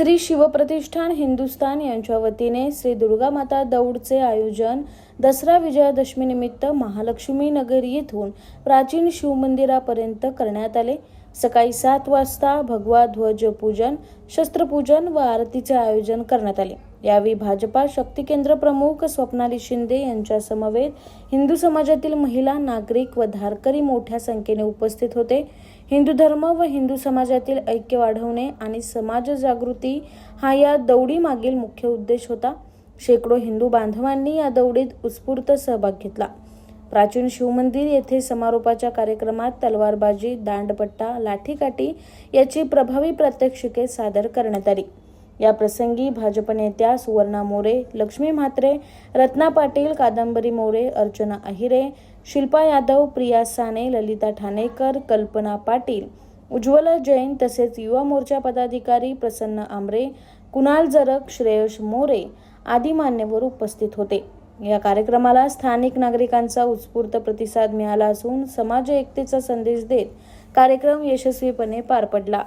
श्री शिवप्रतिष्ठान हिंदुस्थान यांच्या वतीने श्री दुर्गा माता दौडचे आयोजन दसरा विजयादशमीनिमित्त महालक्ष्मी नगर येथून प्राचीन शिवमंदिरापर्यंत करण्यात आले. सकाळी सात वाजता भगवा ध्वज पूजन शस्त्रपूजन व आरतीचे आयोजन करण्यात आले. यावेळी भाजपा शक्ती केंद्र प्रमुख स्वप्नाली शिंदे यांच्या समवेत हिंदू समाजातील महिला नागरिक व धारकरी मोठ्या संख्येने उपस्थित होते. हिंदू धर्म व हिंदू समाजातील ऐक्य वाढवणे आणि समाज जागृती हा या दौडी मागील मुख्य उद्देश होता. शेकडो हिंदू बांधवांनी या दौडीत उत्स्फूर्त सहभाग घेतला. प्राचीन शिवमंदिर येथे समारोपाच्या कार्यक्रमात तलवारबाजी दांडपट्टा लाठीकाठी याची प्रभावी प्रात्यक्षिके सादर करण्यात आली. या प्रसंगी भाजप नेत्या सुवर्णा मोरे लक्ष्मी म्हात्रे रत्ना पाटील कादंबरी मोरे अर्चना अहिरे शिल्पा यादव प्रिया साने ललिता ठाणेकर कल्पना पाटील उज्ज्वला जैन तसेच युवा मोर्चा पदाधिकारी प्रसन्न आमरे कुणाल जरक श्रेयश मोरे आदी मान्यवर उपस्थित होते. या कार्यक्रमाला स्थानिक नागरिकांचा उत्स्फूर्त प्रतिसाद मिळाला असून समाज एकतेचा संदेश देत कार्यक्रम यशस्वीपणे पार पडला.